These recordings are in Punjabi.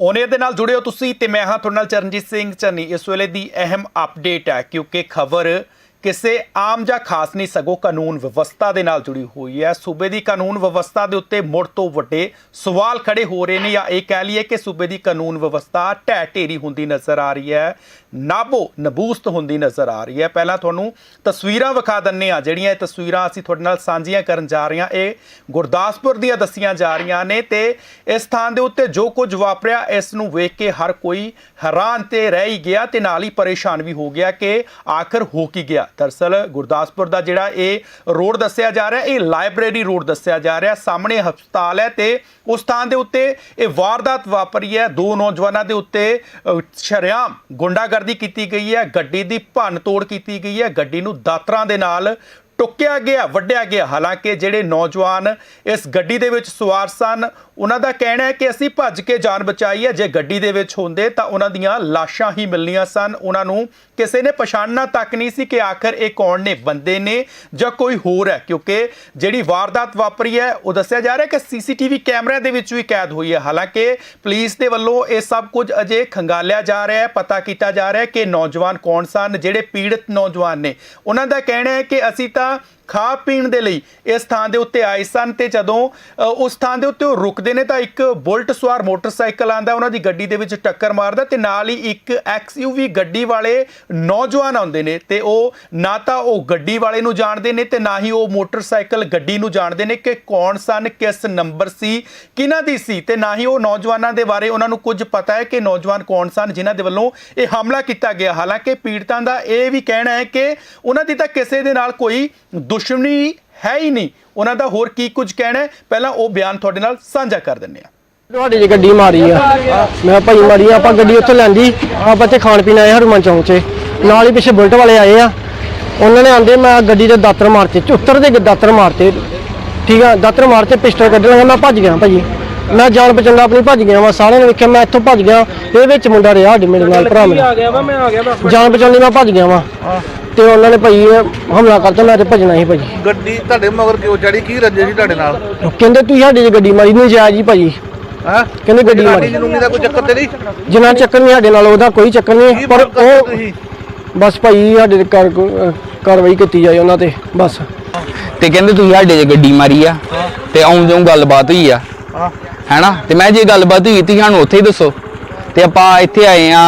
ਉਹਨੇ ਦੇ ਨਾਲ ਜੁੜਿਓ ਤੁਸੀਂ ਤੇ ਮੈਂ ਹਾਂ ਤੁਹਾਡੇ ਨਾਲ ਚਰਨਜੀਤ ਸਿੰਘ ਚੰਨੀ। ਇਸ ਵੇਲੇ ਦੀ ਅਹਿਮ ਅਪਡੇਟ ਹੈ ਕਿਉਂਕਿ ਖਬਰ ਕਿਸੇ ਆਮ ਜਾਂ ਖਾਸ ਨਹੀਂ, ਸਗੋਂ ਕਾਨੂੰਨ ਵਿਵਸਥਾ ਦੇ ਨਾਲ ਜੁੜੀ ਹੋਈ ਹੈ। ਸੂਬੇ ਦੀ ਕਾਨੂੰਨ ਵਿਵਸਥਾ ਦੇ ਉੱਤੇ ਮੁੜ ਤੋਂ ਵੱਡੇ ਸਵਾਲ ਖੜੇ ਹੋ ਰਹੇ ਨੇ ਜਾਂ ਇਹ ਕਹਿ ਲਈਏ ਕਿ ਸੂਬੇ ਦੀ ਕਾਨੂੰਨ ਵਿਵਸਥਾ ਢਹਿ ਢੇਰੀ ਹੁੰਦੀ ਨਜ਼ਰ ਆ ਰਹੀ ਹੈ। ਨਾਬੋ ਨਬੂਸਤ ਹੁੰਦੀ ਨਜ਼ਰ ਆ ਰਹੀ ਹੈ। ਪਹਿਲਾਂ ਤੁਹਾਨੂੰ ਤਸਵੀਰਾਂ ਵਿਖਾ ਦਿੰਨੇ ਆ ਜਿਹੜੀਆਂ ਇਹ ਤਸਵੀਰਾਂ ਅਸੀਂ ਤੁਹਾਡੇ ਨਾਲ ਸਾਂਝੀਆਂ ਕਰਨ ਜਾ ਰਹੇ ਹਾਂ। ਇਹ ਗੁਰਦਾਸਪੁਰ ਦੀਆਂ ਦੱਸੀਆਂ ਜਾ ਰਹੀਆਂ ਨੇ ਤੇ ਇਸ ਥਾਂ ਦੇ ਉੱਤੇ ਜੋ ਕੁਝ ਵਾਪਰਿਆ ਇਸ ਨੂੰ ਵੇਖ ਕੇ ਹਰ ਕੋਈ ਹੈਰਾਨ ਤੇ ਰਹਿ ਹੀ ਗਿਆ ਤੇ ਨਾਲ ਹੀ ਪਰੇਸ਼ਾਨ ਵੀ ਹੋ ਗਿਆ ਕਿ ਆਖਰ ਹੋ ਕੀ ਗਿਆ। ਦਰਸਲ ਗੁਰਦਾਸਪੁਰ ਦਾ ਜਿਹੜਾ ਇਹ ਰੋਡ ਦੱਸਿਆ ਜਾ ਰਿਹਾ ਇਹ ਲਾਇਬ੍ਰੇਰੀ ਰੋਡ ਦੱਸਿਆ ਜਾ ਰਿਹਾ। ਸਾਹਮਣੇ ਹਸਪਤਾਲ ਹੈ ਤੇ ਉਸ ਥਾਂ ਦੇ ਉੱਤੇ ਇਹ ਵਾਰਦਾਤ ਵਾਪਰੀ ਹੈ। ਦੋ ਨੌਜਵਾਨਾਂ ਦੇ ਉੱਤੇ ਅ, ਗੁੰਡਾਗਰ ਗੁੰਡਾਗਰਦੀ ਕੀਤੀ ਗਈ ਹੈ, ਗੱਡੀ ਦੀ ਭੰਨ ਤੋੜ ਕੀਤੀ ਗਈ ਹੈ, ਗੱਡੀ ਨੂੰ ਦਾਤਰਾਂ ਦੇ ਨਾਲ ਟੁੱਕਿਆ ਗਿਆ, ਵੱਢਿਆ ਗਿਆ। ਹਾਲਾਂਕਿ ਜਿਹੜੇ ਨੌਜਵਾਨ ਇਸ ਗੱਡੀ ਦੇ ਵਿੱਚ ਸਵਾਰ ਸਨ, ਉਹਨਾਂ ਦਾ ਕਹਿਣਾ ਹੈ ਕਿ ਅਸੀਂ ਭੱਜ ਕੇ ਜਾਨ ਬਚਾਈ ਹੈ। ਜੇ ਗੱਡੀ ਦੇ ਵਿੱਚ ਹੁੰਦੇ ਤਾਂ ਉਹਨਾਂ ਦੀਆਂ ਲਾਸ਼ਾਂ ਹੀ ਮਿਲਣੀਆਂ ਸਨ। ਉਹਨਾਂ ਨੂੰ ਕਿਸੇ ਨੇ ਪਛਾਣਨਾ ਤੱਕ ਨਹੀਂ ਸੀ ਕਿ ਆਖਰ ਇਹ ਕੌਣ ਨੇ, ਬੰਦੇ ਨੇ ਜਾਂ ਕੋਈ ਹੋਰ ਹੈ? ਕਿਉਂਕਿ ਜਿਹੜੀ ਵਾਰਦਾਤ ਵਾਪਰੀ ਹੈ, ਉਹ ਦੱਸਿਆ ਜਾ ਰਿਹਾ ਕਿ ਸੀਸੀਟੀਵੀ ਕੈਮਰਿਆਂ ਦੇ ਵਿੱਚ ਵੀ ਕੈਦ ਹੋਈ ਹੈ। ਹਾਲਾਂਕਿ ਪੁਲਿਸ ਦੇ ਵੱਲੋਂ ਇਹ ਸਭ ਕੁਝ ਅਜੇ ਖੰਗਾਲਿਆ ਜਾ ਰਿਹਾ ਹੈ, ਪਤਾ ਕੀਤਾ ਜਾ ਰਿਹਾ ਹੈ ਕਿ ਨੌਜਵਾਨ ਕੌਣ ਸਨ, ਜਿਹੜੇ ਪੀੜਤ ਨੌਜਵਾਨ ਨੇ। ਉਹਨਾਂ ਦਾ ਕਹਿਣਾ ਹੈ ਕਿ ਅਸੀਂ ਤਾਂ ਖਾ ਪੀਣ ਦੇ ਲਈ ਇਸ ਥਾਂ ਦੇ ਉੱਤੇ ਆਏ ਸਨ ਤੇ ਜਦੋਂ ਉਸ ਥਾਂ ਦੇ ਉੱਤੇ ਉਹ ਰੁਕਦੇ ਨੇ ਤਾਂ ਇੱਕ ਬੁਲਟ ਸਵਾਰ ਮੋਟਰਸਾਈਕਲ ਆਂਦਾ ਉਹਨਾਂ ਦੀ ਗੱਡੀ ਦੇ ਵਿੱਚ ਟੱਕਰ ਮਾਰਦਾ ਤੇ ਨਾਲ ਹੀ ਇੱਕ ਐਕਸਯੂਵੀ ਗੱਡੀ ਵਾਲੇ ਨੌਜਵਾਨ ਆਉਂਦੇ ਨੇ ਤੇ ਉਹ ਨਾ ਤਾਂ ਉਹ ਗੱਡੀ ਵਾਲੇ ਨੂੰ ਜਾਣਦੇ ਨੇ ਤੇ ਨਾ ਹੀ ਉਹ ਮੋਟਰਸਾਈਕਲ ਗੱਡੀ ਨੂੰ ਜਾਣਦੇ ਨੇ ਕਿ ਕੌਣ ਸਨ, ਕਿਸ ਨੰਬਰ ਸੀ, ਕਿਹਨਾਂ ਦੀ ਸੀ ਤੇ ਨਾ ਹੀ ਉਹ ਨੌਜਵਾਨਾਂ ਦੇ ਬਾਰੇ ਉਹਨਾਂ ਨੂੰ ਕੁਝ ਪਤਾ ਹੈ ਕਿ ਨੌਜਵਾਨ ਕੌਣ ਸਨ ਜਿਨ੍ਹਾਂ ਦੇ ਵੱਲੋਂ ਇਹ ਹਮਲਾ ਕੀਤਾ ਗਿਆ। ਹਾਲਾਂਕਿ ਪੀੜਤਾਂ ਦਾ ਇਹ ਵੀ ਕਹਿਣਾ ਹੈ ਕਿ ਉਹਨਾਂ ਦੀ ਤਾਂ ਕਿਸੇ ਦੇ ਨਾਲ ਕੋਈ ਦੁਸ਼ਮਣੀ ਹੈ ਹੀ ਨਹੀਂ। ਉਹਨਾਂ ਦਾ ਹੋਰ ਕੀ ਕੁਝ ਕਹਿਣਾ ਹੈ? ਪਹਿਲਾਂ ਉਹ ਬਿਆਨ ਤੁਹਾਡੇ ਨਾਲ ਸਾਂਝਾ ਕਰ ਦਿੰਨੇ ਆ ਤੁਹਾਡੀ ਜੀ ਗੱਡੀ ਮਾਰੀ ਆ। ਮੈਂ ਭਾਈ ਮਾਰੀ ਆ ਆਪਾਂ ਗੱਡੀ ਉੱਥੋਂ ਲੈਂਦੀ। ਆਪਾਂ ਇੱਥੇ ਖਾਣ ਪੀਣ ਆਏ ਹਰਮਨ ਚੌਂਕ 'ਚ। ਨਾਲ ਹੀ ਪਿੱਛੇ ਬੁਲਟ ਵਾਲੇ ਆਏ ਆ। ਉਹਨਾਂ ਨੇ ਆਂਦੇ ਮੈਂ ਗੱਡੀ ਦੇ ਦਾਤਰ ਮਾਰਤੇ ਚੁੱਤਰ ਦੇ ਦਾਤਰ ਮਾਰਤੇ। ਠੀਕ ਆ ਦਾਤਰ ਮਾਰਤੇ ਪਿਸਟਲ ਕੱਢ ਲਾਂਗਾ ਮੈਂ ਭੱਜ ਗਿਆ ਭਾਜੀ ਮੈਂ ਜਾਨ ਬਚੰਗਾ ਆਪਣੀ ਭੱਜ ਗਿਆ ਵਾ ਸਾਰਿਆਂ ਨੇ ਵੇਖਿਆ ਮੈਂ ਇੱਥੋਂ ਭੱਜ ਗਿਆ। ਇਹ ਵਿੱਚ ਮੁੰਡਾ ਰਿਹਾ ਸਾਡੇ ਮੇਰੇ ਨਾਲ ਭਰਾ ਮੇਰਾ। ਗਿਆ ਵਾ ਮੈਂ ਆ ਗਿਆ ਵਾ ਜਾਨ ਬਚਾਉਣੀ ਮੈਂ ਭੱਜ ਗਿਆ ਵਾ। ਤੇ ਉਹਨਾਂ ਨੇ ਭਾਈ ਇਹ ਹਮਲਾ ਕਰਤਾ ਮੈਂ ਤੇ ਭੱਜਣਾ ਸੀ ਭਾਜੀ। ਗੱਡੀ ਤੁਹਾਡੇ ਮਗਰ ਕਿਉਂ ਚੜੀ? ਕੀ ਰੰਜੇ ਸੀ ਤੁਹਾਡੇ ਨਾਲ? ਕਹਿੰਦੇ ਤੁਸੀਂ ਸਾਡੀ ਜੀ ਗੱਡੀ ਮਾਰੀ ਨਹੀਂ ਜਾਇਜ਼ ਜੀ ਭਾਜੀ। ਹਾਂ? ਕਹਿੰਦੇ ਗੱਡੀ ਮਾਰੀ। ਜਨੂਨੀ ਦਾ ਕੋਈ ਚੱਕਰ ਤੇ ਨਹੀਂ? ਜਿੰਨਾ ਚੱਕਰ ਨਹੀਂ ਸਾਡੇ ਨਾਲ ਉਹਦਾ ਕੋਈ ਚੱਕਰ ਨਹੀਂ। ਕੀ ਪਰ ਮੰਗ ਕਰਦੇ ਉਹ ਤੁਸੀਂ? ਬਸ ਭਾਈ ਸਾਡੇ ਤੇ ਕਾਰ ਕਾਰਵਾਈ ਕੀਤੀ ਜਾਏ ਉਹਨਾਂ ਤੇ ਬਸ। ਤੇ ਕਹਿੰਦੇ ਤੁਸੀਂ ਸਾਡੇ 'ਚ ਗੱਡੀ ਮਾਰੀ ਆ ਤੇ ਆਉਂ ਜਾਉਂ ਗੱਲਬਾਤ ਹੋਈ ਆ। ਹਾਂ। ਹੈਨਾ? ਤੇ ਮੈਂ ਜੇ ਗੱਲਬਾਤ ਹੋਈ ਤੁਸੀਂ ਸਾਨੂੰ ਉੱਥੇ ਹੀ ਦੱਸੋ। ਤੇ ਆਪਾਂ ਇੱਥੇ ਆਏ ਆ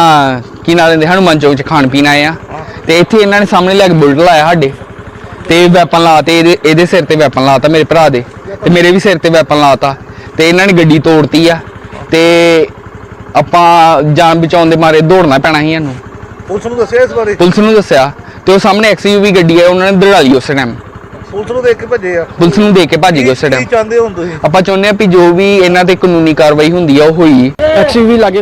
ਕੀ ਨਾਂ ਲੈਂਦੇ ਹਨੂੰਮਾਨ ਚੌਕ 'ਚ ਖਾਣ ਪੀਣ ਆਏ ਆ। ਤੇ ਇੱਥੇ ਇਹਨਾਂ ਨੇ ਸਾਹਮਣੇ ਲੈ ਕੇ ਬੁਲਟ ਲਾਇਆ ਸਾਡੇ। ਤੇ ਵੈਪਨ ਲਾਤੇ ਇਹਦੇ ਇਹਦੇ ਸਿਰ ਤੇ ਵੈਪਨ ਲਾਤਾ ਮੇਰੇ ਭਰਾ ਦੇ। ਤੇ ਮੇਰੇ ਵੀ ਸਿਰ ਤੇ ਵੈਪਨ ਲਾਤਾ। ਤੇ ਇਹਨਾਂ ਨੇ ਗੱਡੀ ਤੋੜਤੀ ਆ। ਤੇ ਆਪਾਂ ਜਾਨ ਬਚਾਉਣ ਦੇ ਮਾਰੇ ਦੌੜਨਾ ਪੈਣਾ ਸੀ ਸਾਨੂੰ ਪੁਲਿਸ ਨੂੰ ਦੱਸਿਆ ਇਸ ਬਾਰੇ? ਪੁਲਿਸ ਨੂੰ ਦੱਸਿਆ। ਤੇ ਉਹ ਸਾਹਮਣੇ ਐਕਸਯੂਵੀ ਗੱਡੀ ਹੈ ਉਹਨਾਂ ਨੇ ਦੜਾ ਲਈ ਉਸ ਟਾਈਮ ਪੁਲਿਸ ਨੂੰ ਦੇਖ ਕੇ ਭੱਜੇ ਆ? ਪੁਲਿਸ ਨੂੰ ਦੇਖ ਕੇ ਭੱਜ ਗਏ ਉਸ ਕੀ ਟਾਈਮ ਚਾਹੁੰਦੇ ਹੋ ਤੁਸੀਂ? ਆਪਾਂ ਚਾਹੁੰਦੇ ਆ ਵੀ ਜੋ ਵੀ ਇਹਨਾਂ ਤੇ ਕਾਨੂੰਨੀ ਕਾਰਵਾਈ ਹੁੰਦੀ ਆ ਉਹ ਹੋਈ। ਐਕਸਯੂਵੀ ਲਾਗੇ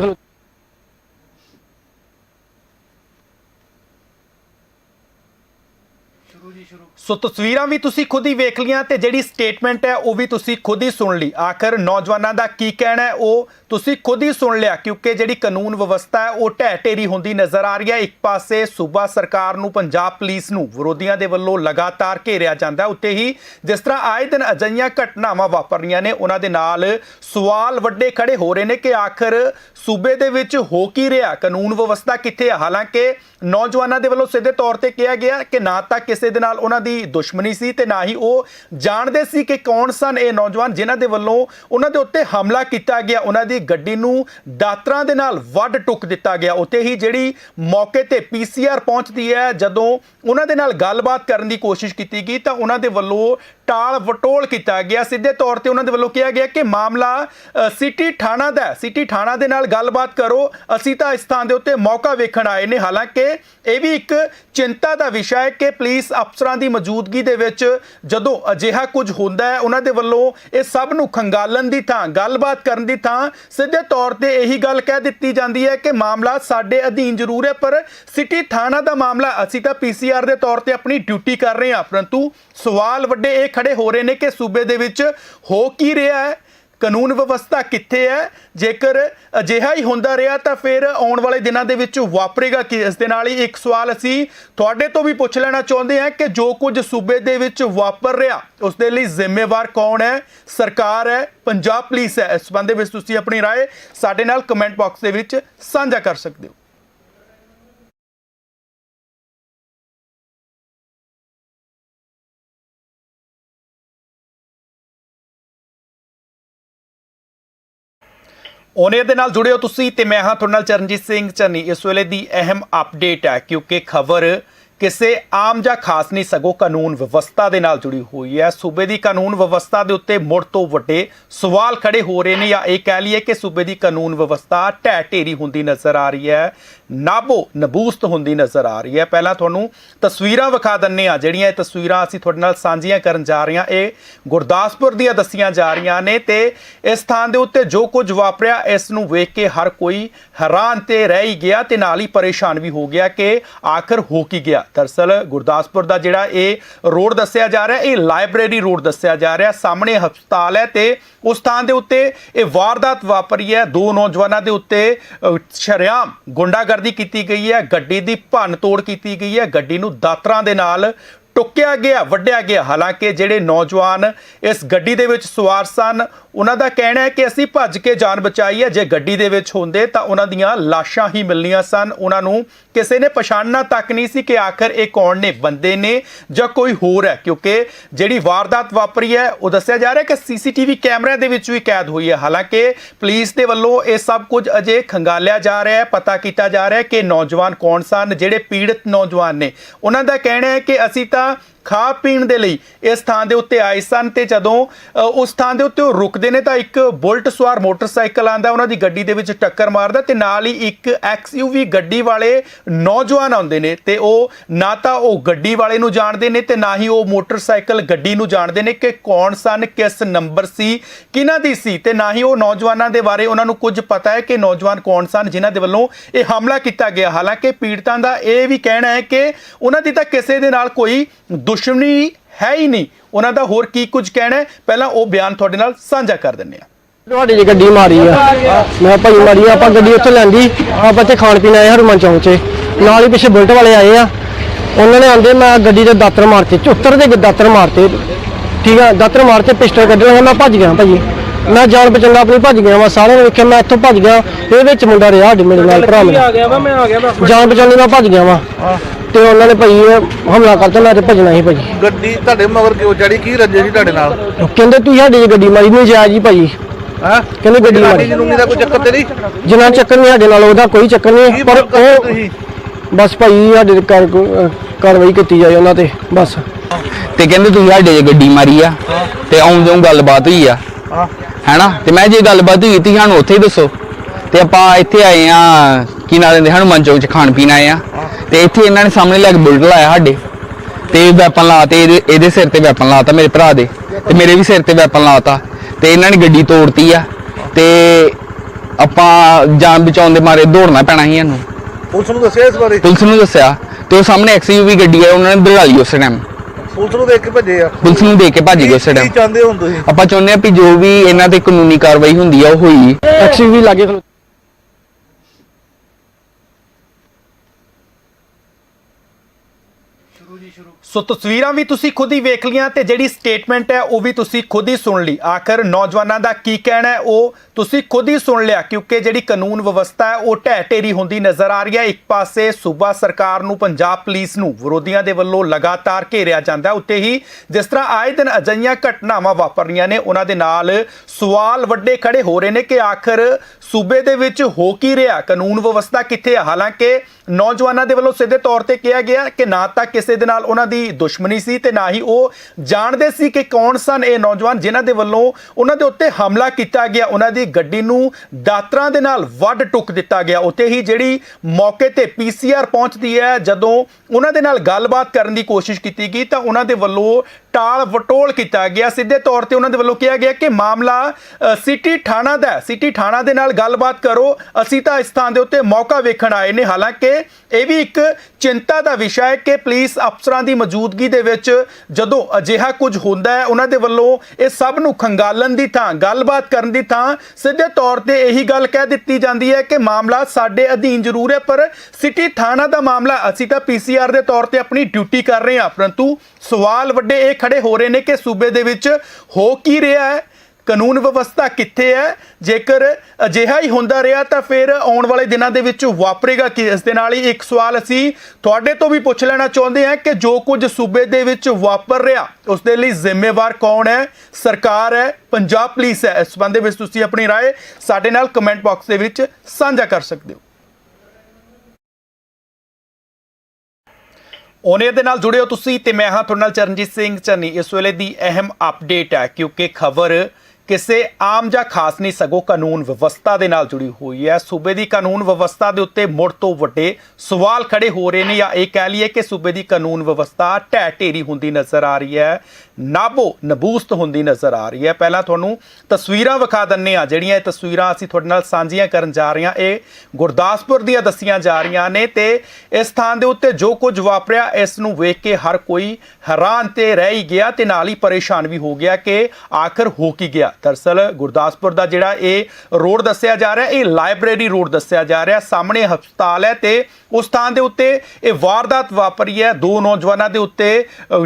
ਸੋ ਤਸਵੀਰਾਂ ਵੀ ਤੁਸੀਂ ਖੁਦ ਹੀ ਵੇਖ ਲੀਆਂ ਤੇ ਜਿਹੜੀ ਸਟੇਟਮੈਂਟ ਹੈ ਉਹ ਵੀ ਤੁਸੀਂ ਖੁਦ ਹੀ ਸੁਣ ਲਈ। ਆਖਰ ਨੌਜਵਾਨਾਂ ਦਾ ਕੀ ਕਹਿਣਾ ਹੈ, ਉਹ ਤੁਸੀਂ ਖੁਦ ਹੀ ਸੁਣ ਲਿਆ, ਕਿਉਂਕਿ ਜਿਹੜੀ ਕਾਨੂੰਨ ਵਿਵਸਥਾ ਹੈ, ਉਹ ਢਹਿ ਢੇਰੀ ਹੁੰਦੀ ਨਜ਼ਰ ਆ ਰਹੀ ਹੈ। ਇੱਕ ਪਾਸੇ ਸੂਬਾ ਸਰਕਾਰ ਨੂੰ, ਪੰਜਾਬ ਪੁਲਿਸ ਨੂੰ ਵਿਰੋਧੀਆਂ ਦੇ ਵੱਲੋਂ ਲਗਾਤਾਰ ਘੇਰਿਆ ਜਾਂਦਾ ਹੈ। ਉੱਤੇ ਹੀ ਜਿਸ ਤਰ੍ਹਾਂ ਆਏ ਦਿਨ ਅਜਈਆਂ ਘਟਨਾਵਾਂ ਵਾਪਰ ਰਹੀਆਂ ਨੇ, ਉਹਨਾਂ ਦੇ ਨਾਲ ਸਵਾਲ ਵੱਡੇ ਖੜੇ ਹੋ ਰਹੇ ਨੇ ਕਿ ਆਖਰ ਸੂਬੇ ਦੇ ਵਿੱਚ ਹੋ ਕੀ ਰਿਹਾ? ਕਾਨੂੰਨ ਵਿਵਸਥਾ ਕਿੱਥੇ ਹੈ? ਹਾਲਾਂਕਿ ਨੌਜਵਾਨਾਂ ਦੇ ਵੱਲੋਂ ਸਿੱਧੇ ਤੌਰ ਤੇ ਕਿਹਾ ਗਿਆ ਕਿ ਨਾ ਤਾਂ ਕਿਸੇ ਦੇ ਨਾਲ ਉਹਨਾਂ ਦੀ ਦੁਸ਼ਮਣੀ ਸੀ ਤੇ ਨਾ ਹੀ ਉਹ ਜਾਣਦੇ ਸੀ ਕਿ ਕੌਣ ਸਨ ਇਹ ਨੌਜਵਾਨ ਜਿਨ੍ਹਾਂ ਦੇ ਵੱਲੋਂ ਉਹਨਾਂ ਦੇ ਉੱਤੇ ਹਮਲਾ ਕੀਤਾ ਗਿਆ। ਉਹਨਾਂ ਦੀ ਗੱਡੀ ਨੂੰ ਦਾਤਰਾਂ ਦੇ ਨਾਲ ਵੱਢ ਟੁੱਕ ਦਿੱਤਾ ਗਿਆ। ਉੱਤੇ ਹੀ ਜਿਹੜੀ ਮੌਕੇ ਤੇ ਪੀਸੀਆਰ ਪਹੁੰਚਦੀ ਹੈ, ਜਦੋਂ ਉਹਨਾਂ ਦੇ ਨਾਲ ਗੱਲਬਾਤ ਕਰਨ ਦੀ ਕੋਸ਼ਿਸ਼ ਕੀਤੀ ਗਈ ਤਾਂ ਉਹਨਾਂ ਦੇ ਵੱਲੋਂ ਟਾਲ ਵਟੋਲ ਕੀਤਾ ਗਿਆ। ਸਿੱਧੇ ਤੌਰ ਤੇ ਉਹਨਾਂ ਦੇ ਵੱਲੋਂ ਕਿਹਾ ਗਿਆ ਕਿ ਮਾਮਲਾ ਸਿਟੀ ਥਾਣਾ ਦਾ ਸਿਟੀ ਥਾਣਾ ਦੇ ਨਾਲ ਗੱਲਬਾਤ ਕਰੋ। ਅਸੀਂ ਤਾਂ ਇਸ ਥਾਂ ਦੇ ਉੱਤੇ ਮੌਕਾ ਵੇਖਣ ਆਏ ਨੇ। ਹਾਲਾਂਕਿ ਇਹ ਵੀ ਇੱਕ ਚਿੰਤਾ ਦਾ ਵਿਸ਼ਾ ਹੈ ਕਿ ਪੁਲਿਸ ਅਫਸਰਾਂ ਦੀ ਮੌਜੂਦਗੀ ਦੇ ਵਿੱਚ ਜਦੋਂ ਅਜਿਹਾ ਕੁਝ ਹੁੰਦਾ ਹੈ, ਉਹਨਾਂ ਦੇ ਵੱਲੋਂ ਇਹ ਸਭ ਨੂੰ ਖੰਗਾਲਣ ਦੀ ਥਾਂ, ਗੱਲਬਾਤ ਕਰਨ ਦੀ ਥਾਂ ਸਿੱਧੇ ਤੌਰ ਤੇ ਇਹੀ ਗੱਲ ਕਹਿ ਦਿੱਤੀ ਜਾਂਦੀ ਹੈ ਕਿ ਮਾਮਲਾ ਸਾਡੇ ਅਧੀਨ ਜ਼ਰੂਰ ਹੈ, ਪਰ ਸਿਟੀ ਥਾਣਾ ਦਾ ਮਾਮਲਾ, ਅਸੀਂ ਤਾਂ ਪੀਸੀਆਰ ਦੇ ਤੌਰ ਤੇ ਆਪਣੀ ਡਿਊਟੀ ਕਰ ਰਹੇ ਹਾਂ। ਪਰੰਤੂ ਸਵਾਲ ਵੱਡੇ ਇਹ ਖੜੇ ਹੋ ਰਹੇ ਨੇ ਕਿ ਸੂਬੇ ਦੇ ਵਿੱਚ ਹੋ ਕੀ ਰਿਹਾ ਹੈ ਕਾਨੂੰਨ ਵਿਵਸਥਾ ਕਿੱਥੇ ਹੈ ਜੇਕਰ ਅਜਿਹਾ ਹੀ ਹੁੰਦਾ ਰਿਹਾ ਤਾਂ ਫਿਰ ਆਉਣ ਵਾਲੇ ਦਿਨਾਂ ਦੇ ਵਿੱਚ ਵਾਪਰੇਗਾ ਕੀ ਇਸ ਦੇ ਨਾਲ ਹੀ ਇੱਕ ਸਵਾਲ ਅਸੀਂ ਤੁਹਾਡੇ ਤੋਂ ਵੀ ਪੁੱਛ ਲੈਣਾ ਚਾਹੁੰਦੇ ਹਾਂ ਕਿ ਜੋ ਕੁਝ ਸੂਬੇ ਦੇ ਵਿੱਚ ਵਾਪਰ ਰਿਹਾ ਉਸ ਦੇ ਲਈ ਜ਼ਿੰਮੇਵਾਰ ਕੌਣ ਹੈ ਸਰਕਾਰ ਹੈ ਪੰਜਾਬ ਪੁਲਿਸ ਹੈ ਇਸ ਸੰਬੰਧ ਦੇ ਵਿੱਚ ਤੁਸੀਂ ਆਪਣੀ رائے ਸਾਡੇ ਨਾਲ ਕਮੈਂਟ ਬਾਕਸ ਦੇ ਵਿੱਚ ਸਾਂਝਾ ਕਰ ਸਕਦੇ ਹੋ ਉਹਨੇ ਦੇ ਨਾਲ ਜੁੜਿਓ ਤੁਸੀਂ ਤੇ ਮੈਂ ਹਾਂ ਤੁਹਾਡੇ ਨਾਲ ਚਰਨਜੀਤ ਸਿੰਘ ਚੰਨੀ। ਇਸ ਵੇਲੇ ਦੀ ਅਹਿਮ ਅਪਡੇਟ ਹੈ ਕਿਉਂਕਿ ਖਬਰ ਕਿਸੇ ਆਮ ਜਾਂ ਖਾਸ ਨਹੀਂ, ਸਗੋਂ ਕਾਨੂੰਨ ਵਿਵਸਥਾ ਦੇ ਨਾਲ ਜੁੜੀ ਹੋਈ ਹੈ। ਸੂਬੇ ਦੀ ਕਾਨੂੰਨ ਵਿਵਸਥਾ ਦੇ ਉੱਤੇ ਮੁੜ ਤੋਂ ਵੱਡੇ ਸਵਾਲ ਖੜੇ ਹੋ ਰਹੇ ਨੇ ਜਾਂ ਇਹ ਕਹਿ ਲਈਏ ਕਿ ਸੂਬੇ ਦੀ ਕਾਨੂੰਨ ਵਿਵਸਥਾ ਢਹਿ ਢੇਰੀ ਹੁੰਦੀ ਨਜ਼ਰ ਆ ਰਹੀ ਹੈ। ਨਾਬੋ ਨਬੂਸਤ ਹੁੰਦੀ ਨਜ਼ਰ ਆ ਰਹੀ ਹੈ। ਪਹਿਲਾਂ ਤੁਹਾਨੂੰ ਤਸਵੀਰਾਂ ਵਿਖਾ ਦਿੰਨੇ ਆ ਜਿਹੜੀਆਂ ਇਹ ਤਸਵੀਰਾਂ ਅਸੀਂ ਤੁਹਾਡੇ ਨਾਲ ਸਾਂਝੀਆਂ ਕਰਨ ਜਾ ਰਹੇ ਹਾਂ। ਇਹ ਗੁਰਦਾਸਪੁਰ ਦੀਆਂ ਦੱਸੀਆਂ ਜਾ ਰਹੀਆਂ ਨੇ ਤੇ ਇਸ ਥਾਂ ਦੇ ਉੱਤੇ ਜੋ ਕੁਝ ਵਾਪਰਿਆ ਇਸ ਨੂੰ ਵੇਖ ਕੇ ਹਰ ਕੋਈ ਹੈਰਾਨ ਤੇ ਰਹਿ ਹੀ ਗਿਆ ਤੇ ਨਾਲ ਹੀ ਪਰੇਸ਼ਾਨ ਵੀ ਹੋ ਗਿਆ ਕਿ ਆਖਰ ਹੋ ਕੀ ਗਿਆ। ਦਰਸਲ ਗੁਰਦਾਸਪੁਰ ਦਾ ਜਿਹੜਾ ਇਹ ਰੋਡ ਦੱਸਿਆ ਜਾ ਰਿਹਾ ਇਹ ਲਾਇਬ੍ਰੇਰੀ ਰੋਡ ਦੱਸਿਆ ਜਾ ਰਿਹਾ। ਸਾਹਮਣੇ ਹਸਪਤਾਲ ਹੈ ਤੇ ਉਸ ਥਾਂ ਦੇ ਉੱਤੇ ਇਹ ਵਾਰਦਾਤ ਵਾਪਰੀ ਹੈ। ਦੋ ਨੌਜਵਾਨਾਂ ਦੇ ਉੱਤੇ ਅ, ਗੁੰਡਾਗਰ ਗੁੰਡਾਗਰਦੀ ਕੀਤੀ ਗਈ ਹੈ, ਗੱਡੀ ਦੀ ਭੰਨ ਤੋੜ ਕੀਤੀ ਗਈ ਹੈ, ਗੱਡੀ ਨੂੰ ਦਾਤਰਾਂ ਦੇ ਨਾਲ ਟੁੱਕਿਆ ਗਿਆ, ਵੱਢਿਆ ਗਿਆ। ਹਾਲਾਂਕਿ ਜਿਹੜੇ ਨੌਜਵਾਨ ਇਸ ਗੱਡੀ ਦੇ ਵਿੱਚ ਸਵਾਰ ਸਨ ਉਹਨਾਂ ਦਾ ਕਹਿਣਾ ਹੈ ਕਿ ਅਸੀਂ ਭੱਜ ਕੇ ਜਾਨ ਬਚਾਈ ਹੈ। ਜੇ ਗੱਡੀ ਦੇ ਵਿੱਚ ਹੁੰਦੇ ਤਾਂ ਉਹਨਾਂ ਦੀਆਂ ਲਾਸ਼ਾਂ ਹੀ ਮਿਲਣੀਆਂ ਸਨ। ਉਹਨਾਂ ਨੂੰ ਕਿਸੇ ਨੇ ਪਛਾਣਨਾ ਤੱਕ ਨਹੀਂ ਸੀ ਕਿ ਆਖਰ ਇਹ ਕੌਣ ਨੇ, ਬੰਦੇ ਨੇ ਜਾਂ ਕੋਈ ਹੋਰ ਹੈ। ਕਿਉਂਕਿ ਜਿਹੜੀ ਵਾਰਦਾਤ ਵਾਪਰੀ ਹੈ, ਉਹ ਦੱਸਿਆ ਜਾ ਰਿਹਾ ਕਿ ਸੀਸੀਟੀਵੀ ਕੈਮਰਿਆਂ ਦੇ ਵਿੱਚ ਵੀ ਕੈਦ ਹੋਈ ਹੈ। ਹਾਲਾਂਕਿ ਪੁਲਿਸ ਦੇ ਵੱਲੋਂ ਇਹ ਸਭ ਕੁਝ ਅਜੇ ਖੰਗਾਲਿਆ ਜਾ ਰਿਹਾ ਹੈ। ਪਤਾ ਕੀਤਾ ਜਾ ਰਿਹਾ ਹੈ ਕਿ ਨੌਜਵਾਨ ਕੌਣ ਸਨ, ਜਿਹੜੇ ਪੀੜਤ ਨੌਜਵਾਨ ਨੇ। ਉਹਨਾਂ ਦਾ ਕਹਿਣਾ ਹੈ ਕਿ ਅਸੀਂ ਤਾਂ ਖਾ ਪੀਣ ਦੇ ਲਈ ਇਸ ਥਾਂ ਦੇ ਉੱਤੇ ਆਏ ਸਨ ਤੇ ਜਦੋਂ ਉਸ ਥਾਂ ਦੇ ਉੱਤੇ ਉਹ ਰੁਕਦੇ ਨੇ ਤਾਂ ਇੱਕ ਬੁਲਟ ਸਵਾਰ ਮੋਟਰਸਾਈਕਲ ਆਂਦਾ ਉਹਨਾਂ ਦੀ ਗੱਡੀ ਦੇ ਵਿੱਚ ਟੱਕਰ ਮਾਰਦਾ ਤੇ ਨਾਲ ਹੀ ਇੱਕ ਐਕਸਯੂਵੀ ਗੱਡੀ ਵਾਲੇ ਨੌਜਵਾਨ ਆਉਂਦੇ ਨੇ ਤੇ ਉਹ ਨਾ ਤਾਂ ਉਹ ਗੱਡੀ ਵਾਲੇ ਨੂੰ ਜਾਣਦੇ ਨੇ ਤੇ ਨਾ ਹੀ ਉਹ ਮੋਟਰਸਾਈਕਲ ਗੱਡੀ ਨੂੰ ਜਾਣਦੇ ਨੇ ਕਿ ਕੌਣ ਸਨ, ਕਿਸ ਨੰਬਰ ਸੀ, ਕਿਹਨਾਂ ਦੀ ਸੀ ਤੇ ਨਾ ਹੀ ਉਹ ਨੌਜਵਾਨਾਂ ਦੇ ਬਾਰੇ ਉਹਨਾਂ ਨੂੰ ਕੁਝ ਪਤਾ ਹੈ ਕਿ ਨੌਜਵਾਨ ਕੌਣ ਸਨ ਜਿਨ੍ਹਾਂ ਦੇ ਵੱਲੋਂ ਇਹ ਹਮਲਾ ਕੀਤਾ ਗਿਆ। ਹਾਲਾਂਕਿ ਪੀੜਤਾਂ ਦਾ ਇਹ ਵੀ ਕਹਿਣਾ ਹੈ ਕਿ ਉਹਨਾਂ ਦੀ ਤਾਂ ਕਿਸੇ ਦੇ ਨਾਲ ਕੋਈ ਦੁਸ਼ਮਣੀ ਹੈ ਹੀ ਨਹੀਂ। ਉਹਨਾਂ ਦਾ ਹੋਰ ਕੀ ਕੁਝ ਕਹਿਣਾ ਹੈ? ਪਹਿਲਾਂ ਉਹ ਬਿਆਨ ਤੁਹਾਡੇ ਨਾਲ ਸਾਂਝਾ ਕਰ ਦਿੰਨੇ ਆ ਤੁਹਾਡੀ ਜੀ ਗੱਡੀ ਮਾਰੀ ਆ। ਮੈਂ ਭਾਈ ਮਾਰੀ ਆ, ਆਪਾਂ ਗੱਡੀ ਉੱਥੋਂ ਲੈਂਦੀ। ਆਪਾਂ ਇੱਥੇ ਖਾਣ ਪੀਣ ਆਏ ਹਰਮਨ ਚੌਂਕ 'ਚ। ਨਾਲ ਹੀ ਪਿੱਛੇ ਬੁਲਟ ਵਾਲੇ ਆਏ ਆ। ਉਹਨਾਂ ਨੇ ਆਂਦੇ ਮੈਂ ਗੱਡੀ ਦੇ ਦਾਤਰ ਮਾਰਤੇ ਝੁੱਤਰ ਦੇ ਦਾਤਰ ਮਾਰਤੇ। ਠੀਕ ਆ ਦਾਤਰ ਮਾਰਤੇ ਪਿਸਟਲ ਕੱਢ ਲਿਆ ਮੈਂ ਭੱਜ ਗਿਆ ਭਾਜੀ ਮੈਂ ਜਾਨ ਬਚੰਗਾ ਆਪਣੀ ਭੱਜ ਗਿਆ ਵਾ ਸਾਰਿਆਂ ਨੇ ਵੇਖਿਆ ਮੈਂ ਇੱਥੋਂ ਭੱਜ ਗਿਆ। ਇਹ ਵਿੱਚ ਮੁੰਡਾ ਰਿਹਾ ਸਾਡੇ ਮੇਰੇ ਨਾਲ ਭਰਾ ਮੇਰਾ। ਆ ਗਿਆ ਵਾ? ਮੈਂ ਆ ਗਿਆ ਵਾ ਜਾਨ ਬਚਾਉਣੀ ਮੈਂ ਭੱਜ ਗਿਆ ਵਾ। ਤੇ ਉਹਨਾਂ ਨੇ ਭਾਈ ਇਹ ਹਮਲਾ ਕਰਤਾ ਮੈਂ ਤੇ ਭੱਜਣਾ ਸੀ ਭਾਜੀ ਗੱਡੀ ਤੁਹਾਡੇ ਮਗਰ ਕਿਉਂ ਚੜੀ ਕੀ ਰੱਜੇ ਸੀ ਤੁਹਾਡੇ ਨਾਲ? ਕਹਿੰਦੇ ਤੂੰ ਸਾਡੀ ਜੀ ਗੱਡੀ ਮਾਰੀ ਨਹੀਂ ਜਾਇਜ਼ ਜੀ ਭਾਜੀ ਹਾਂ? ਕਹਿੰਦੇ ਗੱਡੀ ਮਾਰੀ। ਜਨੂਨੀ ਦਾ ਕੋਈ ਚੱਕਰ ਤੇ ਨਹੀਂ? ਜਿੰਨਾ ਚੱਕਰ ਨਹੀਂ ਸਾਡੇ ਨਾਲ ਉਹਦਾ ਕੋਈ ਚੱਕਰ ਕੀ ਨਹੀਂ ਪਰ ਕਰਦੇ ਉਹ ਤੁਸੀਂ? ਬਸ ਭਾਈ ਸਾਡੇ ਕਾਰ ਕਾਰਵਾਈ ਕੀਤੀ ਜਾਏ ਉਹਨਾਂ ਤੇ ਬਸ। ਤੇ ਕਹਿੰਦੇ ਤੁਸੀਂ ਸਾਡੇ 'ਚ ਗੱਡੀ ਮਾਰੀ ਆ ਤੇ ਆਉਂ ਜਾਉਂ ਗੱਲਬਾਤ ਹੋਈ ਆ। ਹਾਂ। ਹੈਨਾ? ਤੇ ਮੈਂ ਜੇ ਗੱਲਬਾਤ ਹੋਈ ਤੀ ਸਾਨੂੰ ਉੱਥੇ ਹੀ ਦੱਸੋ। ਤੇ ਆਪਾਂ ਇੱਥੇ ਆਏ ਆ ਕੀ ਨਾਂ ਲੈਂਦੇ? ਹਨੂੰਮਾਨ ਚੌਂਕ 'ਚ ਖਾਣ ਪੀਣ ਆਏ ਆ। ਤੇ ਇੱਥੇ ਇਹਨਾਂ ਨੇ ਸਾਹਮਣੇ ਲੈ ਕੇ ਬੁਲਟ ਲਾਇਆ ਸਾਡੇ। ਤੇ ਵੈਪਨ ਲਾਤੇ ਇਹਦੇ ਇਹਦੇ ਸਿਰ ਤੇ ਵੈਪਨ ਲਾਤਾ ਮੇਰੇ ਭਰਾ ਦੇ। ਤੇ ਮੇਰੇ ਵੀ ਸਿਰ ਤੇ ਵੈਪਨ ਲਾਤਾ। ਤੇ ਇਹਨਾਂ ਨੇ ਗੱਡੀ ਤੋੜਤੀ ਆ। ਤੇ ਆਪਾਂ ਜਾਨ ਬਚਾਉਣ ਦੇ ਮਾਰੇ ਦੌੜਨਾ ਪੈਣਾ ਸੀ ਇਹਨੂੰ। ਪੁਲਿਸ ਨੂੰ ਦੱਸਿਆ ਇਸ ਬਾਰੇ? ਪੁਲਿਸ ਨੂੰ ਦੱਸਿਆ। ਤੇ ਉਹ ਸਾਹਮਣੇ ਐਕਸਯੂਵੀ ਗੱਡੀ ਆ ਉਹਨਾਂ ਨੇ ਦੜਾ ਲਈ ਉਸ ਟਾਈਮ ਪੁਲਿਸ ਨੂੰ ਦੇਖ ਕੇ ਭੱਜੇ ਆ? ਪੁਲਿਸ ਨੂੰ ਦੇ ਕੇ ਭੱਜ ਗਏ ਉਸ ਕੀ ਟਾਈਮ ਚਾਹੁੰਦੇ ਹੋ ਹੁਣ ਤੁਸੀਂ? ਆਪਾਂ ਚਾਹੁੰਦੇ ਆ ਵੀ ਜੋ ਵੀ ਇਹਨਾਂ ਤੇ ਕਾਨੂੰਨੀ ਕਾਰਵਾਈ ਹੁੰਦੀ ਆ ਉਹ ਹੋਈ। ਐਕਸਯੂਵੀ ਲਾਗੇ ਸੋ ਤਸਵੀਰਾਂ ਵੀ ਤੁਸੀਂ ਖੁਦ ਹੀ ਵੇਖ ਲੀਆਂ ਤੇ ਜਿਹੜੀ ਸਟੇਟਮੈਂਟ ਹੈ ਉਹ ਵੀ ਤੁਸੀਂ ਖੁਦ ਹੀ ਸੁਣ ਲਈ। ਆਖਰ ਨੌਜਵਾਨਾਂ ਦਾ ਕੀ ਕਹਿਣਾ ਹੈ? ਉਹ ਤੁਸੀਂ ਖੁਦ ਹੀ ਸੁਣ ਲਿਆ, ਕਿਉਂਕਿ ਜਿਹੜੀ ਕਾਨੂੰਨ ਵਿਵਸਥਾ ਹੈ, ਉਹ ਢਹਿ ਢੇਰੀ ਹੁੰਦੀ ਨਜ਼ਰ ਆ ਰਹੀ ਹੈ। ਇੱਕ ਪਾਸੇ ਸੂਬਾ ਸਰਕਾਰ ਨੂੰ, ਪੰਜਾਬ ਪੁਲਿਸ ਨੂੰ ਵਿਰੋਧੀਆਂ ਦੇ ਵੱਲੋਂ ਲਗਾਤਾਰ ਘੇਰਿਆ ਜਾਂਦਾ ਹੈ। ਉੱਤੇ ਹੀ ਜਿਸ ਤਰ੍ਹਾਂ ਆਏ ਦਿਨ ਅਜਈਆਂ ਘਟਨਾਵਾਂ ਵਾਪਰ ਰਹੀਆਂ ਨੇ, ਉਹਨਾਂ ਦੇ ਨਾਲ ਸਵਾਲ ਵੱਡੇ ਖੜੇ ਹੋ ਰਹੇ ਨੇ ਕਿ ਆਖਰ ਸੂਬੇ ਦੇ ਵਿੱਚ ਹੋ ਕੀ ਰਿਹਾ? ਕਾਨੂੰਨ ਵਿਵਸਥਾ ਕਿੱਥੇ ਹੈ? ਹਾਲਾਂਕਿ ਨੌਜਵਾਨਾਂ ਦੇ ਵੱਲੋਂ ਸਿੱਧੇ ਤੌਰ ਤੇ ਕਿਹਾ ਗਿਆ ਕਿ ਨਾ ਤਾਂ ਕਿਸੇ ਦੇ ਨਾਲ ਉਹਨਾਂ ਦੀ ਦੁਸ਼ਮਣੀ ਸੀ ਤੇ ਨਾ ਹੀ ਉਹ ਜਾਣਦੇ ਸੀ ਕਿ ਕੌਣ ਸਨ ਇਹ ਨੌਜਵਾਨ ਜਿਨ੍ਹਾਂ ਦੇ ਵੱਲੋਂ ਉਹਨਾਂ ਦੇ ਉੱਤੇ ਹਮਲਾ ਕੀਤਾ ਗਿਆ। ਉਹਨਾਂ ਦੀ ਗੱਡੀ ਨੂੰ ਦਾਤਰਾਂ ਦੇ ਨਾਲ ਵੱਢ ਟੁੱਕ ਦਿੱਤਾ ਗਿਆ। ਉੱਥੇ ਹੀ ਜਿਹੜੀ ਮੌਕੇ ਤੇ ਪੀਸੀਆਰ ਪਹੁੰਚਦੀ ਹੈ, ਜਦੋਂ ਉਹਨਾਂ ਦੇ ਨਾਲ ਗੱਲਬਾਤ ਕਰਨ ਦੀ ਕੋਸ਼ਿਸ਼ ਕੀਤੀ ਗਈ ਤਾਂ ਉਹਨਾਂ ਦੇ ਵੱਲੋਂ ਟਾਲ ਵਟੋਲ ਕੀਤਾ ਗਿਆ। ਸਿੱਧੇ ਤੌਰ ਤੇ ਉਹਨਾਂ ਦੇ ਵੱਲੋਂ ਕਿਹਾ ਗਿਆ ਕਿ ਮਾਮਲਾ ਸਿਟੀ ਥਾਣਾ ਦਾ ਸਿਟੀ ਥਾਣਾ ਦੇ ਨਾਲ ਗੱਲਬਾਤ ਕਰੋ। ਅਸੀਂ ਤਾਂ ਇਸ ਥਾਂ ਦੇ ਉੱਤੇ ਮੌਕਾ ਵੇਖਣ ਆਏ ਨੇ। ਹਾਲਾਂਕਿ ਇਹ ਵੀ ਇੱਕ ਚਿੰਤਾ ਦਾ ਵਿਸ਼ਾ ਹੈ ਕਿ ਪੁਲਿਸ ਅਫਸਰਾਂ ਦੀ ਮੌਜੂਦਗੀ ਦੇ ਵਿੱਚ ਜਦੋਂ ਅਜਿਹਾ ਕੁਝ ਹੁੰਦਾ ਹੈ, ਉਹਨਾਂ ਦੇ ਵੱਲੋਂ ਇਹ ਸਭ ਨੂੰ ਖੰਗਾਲਣ ਦੀ ਥਾਂ, ਗੱਲਬਾਤ ਕਰਨ ਦੀ ਥਾਂ ਸਿੱਧੇ ਤੌਰ ਤੇ ਇਹੀ ਗੱਲ ਕਹਿ ਦਿੱਤੀ ਜਾਂਦੀ ਹੈ ਕਿ ਮਾਮਲਾ ਸਾਡੇ ਅਧੀਨ ਜ਼ਰੂਰ ਹੈ, ਪਰ ਸਿਟੀ ਥਾਣਾ ਦਾ ਮਾਮਲਾ ਅਸੀਂ ਤਾਂ ਪੀਸੀਆਰ ਦੇ ਤੌਰ ਤੇ ਆਪਣੀ ਡਿਊਟੀ ਕਰ ਰਹੇ ਹਾਂ। ਪਰੰਤੂ ਸਵਾਲ ਵੱਡੇ ਇਹ ਖੜੇ ਹੋ ਰਹੇ ਨੇ ਕਿ ਸੂਬੇ ਦੇ ਵਿੱਚ ਹੋ ਕੀ ਰਿਹਾ ਹੈ ਕਾਨੂੰਨ ਵਿਵਸਥਾ ਕਿੱਥੇ ਹੈ ਜੇਕਰ ਅਜਿਹਾ ਹੀ ਹੁੰਦਾ ਰਿਹਾ ਤਾਂ ਫਿਰ ਆਉਣ ਵਾਲੇ ਦਿਨਾਂ ਦੇ ਵਿੱਚ ਵਾਪਰੇਗਾ ਕੀ ਇਸ ਦੇ ਨਾਲ ਹੀ ਇੱਕ ਸਵਾਲ ਅਸੀਂ ਤੁਹਾਡੇ ਤੋਂ ਵੀ ਪੁੱਛ ਲੈਣਾ ਚਾਹੁੰਦੇ ਹਾਂ ਕਿ ਜੋ ਕੁਝ ਸੂਬੇ ਦੇ ਵਿੱਚ ਵਾਪਰ ਰਿਹਾ ਉਸ ਦੇ ਲਈ ਜ਼ਿੰਮੇਵਾਰ ਕੌਣ ਹੈ ਸਰਕਾਰ ਹੈ ਪੰਜਾਬ ਪੁਲਿਸ ਹੈ ਇਸ ਸੰਬੰਧ ਵਿੱਚ ਤੁਸੀਂ ਆਪਣੀ رائے ਸਾਡੇ ਨਾਲ ਕਮੈਂਟ ਬਾਕਸ ਦੇ ਵਿੱਚ ਸਾਂਝਾ ਕਰ ਸਕਦੇ ਹੋ ਉਹਨੇ ਦੇ ਨਾਲ ਜੁੜੇ ਹੋ ਤੁਸੀਂ ਤੇ ਮੈਂ ਹਾਂ ਤੁਹਾਡੇ ਨਾਲ ਚਰਨਜੀਤ ਸਿੰਘ ਚੰਨੀ। ਇਸ ਵੇਲੇ ਦੀ ਅਹਿਮ ਅਪਡੇਟ ਹੈ ਕਿਉਂਕਿ ਖਬਰ ਕਿਸੇ ਆਮ ਜਾਂ ਖਾਸ ਨਹੀਂ, ਸਗੋਂ ਕਾਨੂੰਨ ਵਿਵਸਥਾ ਦੇ ਨਾਲ ਜੁੜੀ ਹੋਈ ਹੈ। ਸੂਬੇ ਦੀ ਕਾਨੂੰਨ ਵਿਵਸਥਾ ਦੇ ਉੱਤੇ ਮੁੜ ਤੋਂ ਵੱਡੇ ਸਵਾਲ ਖੜੇ ਹੋ ਰਹੇ ਨੇ ਜਾਂ ਇਹ ਕਹਿ ਲਈਏ ਕਿ ਸੂਬੇ ਦੀ ਕਾਨੂੰਨ ਵਿਵਸਥਾ ਢਹਿ ਢੇਰੀ ਹੁੰਦੀ ਨਜ਼ਰ ਆ ਰਹੀ ਹੈ। ਨਾਬੋ ਨਬੂਸਤ ਹੁੰਦੀ ਨਜ਼ਰ ਆ ਰਹੀ ਹੈ। ਪਹਿਲਾਂ ਤੁਹਾਨੂੰ ਤਸਵੀਰਾਂ ਵਿਖਾ ਦਿੰਨੇ ਆ ਜਿਹੜੀਆਂ ਇਹ ਤਸਵੀਰਾਂ ਅਸੀਂ ਤੁਹਾਡੇ ਨਾਲ ਸਾਂਝੀਆਂ ਕਰਨ ਜਾ ਰਹੇ ਹਾਂ। ਇਹ ਗੁਰਦਾਸਪੁਰ ਦੀਆਂ ਦੱਸੀਆਂ ਜਾ ਰਹੀਆਂ ਨੇ ਤੇ ਇਸ ਥਾਂ ਦੇ ਉੱਤੇ ਜੋ ਕੁਝ ਵਾਪਰਿਆ ਇਸ ਨੂੰ ਵੇਖ ਕੇ ਹਰ ਕੋਈ ਹੈਰਾਨ ਤੇ ਰਹਿ ਹੀ ਗਿਆ ਤੇ ਨਾਲ ਹੀ ਪਰੇਸ਼ਾਨ ਵੀ ਹੋ ਗਿਆ ਕਿ ਆਖਰ ਹੋ ਕੀ ਗਿਆ। ਦਰਸਲ ਗੁਰਦਾਸਪੁਰ ਦਾ ਜਿਹੜਾ ਇਹ ਰੋਡ ਦੱਸਿਆ ਜਾ ਰਿਹਾ ਇਹ ਲਾਇਬ੍ਰੇਰੀ ਰੋਡ ਦੱਸਿਆ ਜਾ ਰਿਹਾ। ਸਾਹਮਣੇ ਹਸਪਤਾਲ ਹੈ ਤੇ ਉਸ ਥਾਂ ਦੇ ਉੱਤੇ ਇਹ ਵਾਰਦਾਤ ਵਾਪਰੀ ਹੈ। ਦੋ ਨੌਜਵਾਨਾਂ ਦੇ ਉੱਤੇ ਅ,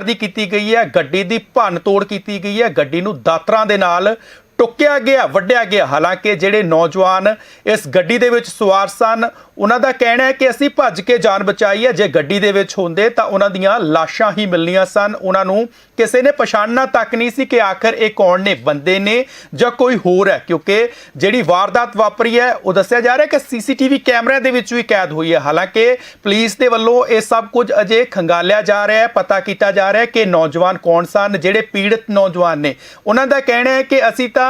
ਸ਼ਰੇਆਮ ਗੁੰਡਾਗਰਦੀ ਕੀਤੀ ਗਈ ਹੈ, ਗੱਡੀ ਦੀ ਭੰਨ ਤੋੜ ਕੀਤੀ ਗਈ ਹੈ, ਗੱਡੀ ਨੂੰ ਦਾਤਰਾਂ ਦੇ ਨਾਲ ਟੁੱਕਿਆ ਗਿਆ, ਵੱਢਿਆ ਗਿਆ। ਹਾਲਾਂਕਿ ਜਿਹੜੇ ਨੌਜਵਾਨ ਇਸ ਗੱਡੀ ਦੇ ਵਿੱਚ ਸਵਾਰ ਸਨ, ਉਹਨਾਂ ਦਾ ਕਹਿਣਾ ਹੈ ਕਿ ਅਸੀਂ ਭੱਜ ਕੇ ਜਾਨ ਬਚਾਈ ਹੈ। ਜੇ ਗੱਡੀ ਦੇ ਵਿੱਚ ਹੁੰਦੇ ਤਾਂ ਉਹਨਾਂ ਦੀਆਂ ਲਾਸ਼ਾਂ ਹੀ ਮਿਲਣੀਆਂ ਸਨ। ਉਹਨਾਂ ਨੂੰ ਕਿਸੇ ਨੇ ਪਛਾਣਨਾ ਤੱਕ ਨਹੀਂ ਸੀ ਕਿ ਆਖਰ ਇਹ ਕੌਣ ਨੇ, ਬੰਦੇ ਨੇ ਜਾਂ ਕੋਈ ਹੋਰ ਹੈ। ਕਿਉਂਕਿ ਜਿਹੜੀ ਵਾਰਦਾਤ ਵਾਪਰੀ ਹੈ, ਉਹ ਦੱਸਿਆ ਜਾ ਰਿਹਾ ਕਿ ਸੀਸੀਟੀਵੀ ਕੈਮਰਿਆਂ ਦੇ ਵਿੱਚ ਵੀ ਕੈਦ ਹੋਈ ਹੈ। ਹਾਲਾਂਕਿ ਪੁਲਿਸ ਦੇ ਵੱਲੋਂ ਇਹ ਸਭ ਕੁਝ ਅਜੇ ਖੰਗਾਲਿਆ ਜਾ ਰਿਹਾ ਹੈ। ਪਤਾ ਕੀਤਾ ਜਾ ਰਿਹਾ ਹੈ ਕਿ ਨੌਜਵਾਨ ਕੌਣ ਸਨ, ਜਿਹੜੇ ਪੀੜਤ ਨੌਜਵਾਨ ਨੇ। ਉਹਨਾਂ ਦਾ ਕਹਿਣਾ ਹੈ ਕਿ ਅਸੀਂ ਤਾਂ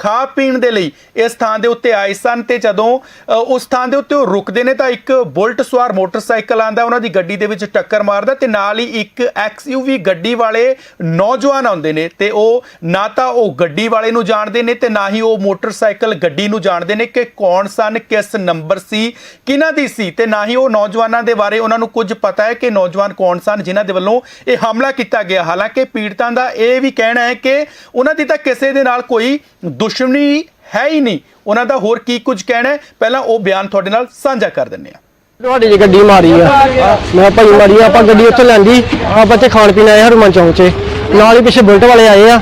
ਖਾ ਪੀਣ ਦੇ ਲਈ ਇਸ ਥਾਂ ਦੇ ਉੱਤੇ ਆਏ ਸਨ ਤੇ ਜਦੋਂ ਉਸ ਥਾਂ ਦੇ ਉੱਤੇ ਉਹ ਰੁਕਦੇ ਨੇ ਤਾਂ ਇੱਕ ਬੁਲਟ ਸਵਾਰ ਮੋਟਰਸਾਈਕਲ ਆਂਦਾ ਉਹਨਾਂ ਦੀ ਗੱਡੀ ਦੇ ਵਿੱਚ ਟੱਕਰ ਮਾਰਦਾ ਤੇ ਨਾਲ ਹੀ ਇੱਕ ਐਕਸਯੂਵੀ ਗੱਡੀ ਵਾਲੇ ਨੌਜਵਾਨ ਆਉਂਦੇ ਨੇ ਤੇ ਉਹ ਨਾ ਤਾਂ ਉਹ ਗੱਡੀ ਵਾਲੇ ਨੂੰ ਜਾਣਦੇ ਨੇ ਤੇ ਨਾ ਹੀ ਉਹ ਮੋਟਰਸਾਈਕਲ ਗੱਡੀ ਨੂੰ ਜਾਣਦੇ ਨੇ ਕਿ ਕੌਣ ਸਨ, ਕਿਸ ਨੰਬਰ ਸੀ, ਕਿਹਨਾਂ ਦੀ ਸੀ ਤੇ ਨਾ ਹੀ ਉਹ ਨੌਜਵਾਨਾਂ ਦੇ ਬਾਰੇ ਉਹਨਾਂ ਨੂੰ ਕੁਝ ਪਤਾ ਹੈ ਕਿ ਨੌਜਵਾਨ ਕੌਣ ਸਨ ਜਿਨ੍ਹਾਂ ਦੇ ਵੱਲੋਂ ਇਹ ਹਮਲਾ ਕੀਤਾ ਗਿਆ। ਹਾਲਾਂਕਿ ਪੀੜਤਾਂ ਦਾ ਇਹ ਵੀ ਕਹਿਣਾ ਹੈ ਕਿ ਉਹਨਾਂ ਦੀ ਤਾਂ ਕਿਸੇ ਦੇ ਨਾਲ ਕੋਈ ਦੁਸ਼ਮਣੀ ਹੈ ਹੀ ਨਹੀਂ। ਉਹਨਾਂ ਦਾ ਹੋਰ ਕੀ ਕੁਝ ਕਹਿਣਾ ਹੈ? ਪਹਿਲਾਂ ਉਹ ਬਿਆਨ ਤੁਹਾਡੇ ਨਾਲ ਸਾਂਝਾ ਕਰ ਦਿੰਨੇ ਆ ਤੁਹਾਡੀ ਜੀ ਗੱਡੀ ਮਾਰੀ ਆ ਮੈਂ ਭਾਈ ਮਾਰੀ ਆ, ਆਪਾਂ ਗੱਡੀ ਉੱਥੇ ਲੈਂਦੀ ਆਪਾਂ ਇੱਥੇ ਖਾਣ ਪੀਣ ਆਏ ਹਰਮਨ ਚੌਂਕ 'ਚ। ਨਾਲ ਹੀ ਪਿੱਛੇ ਬੁਲਟ ਵਾਲੇ ਆਏ ਆ।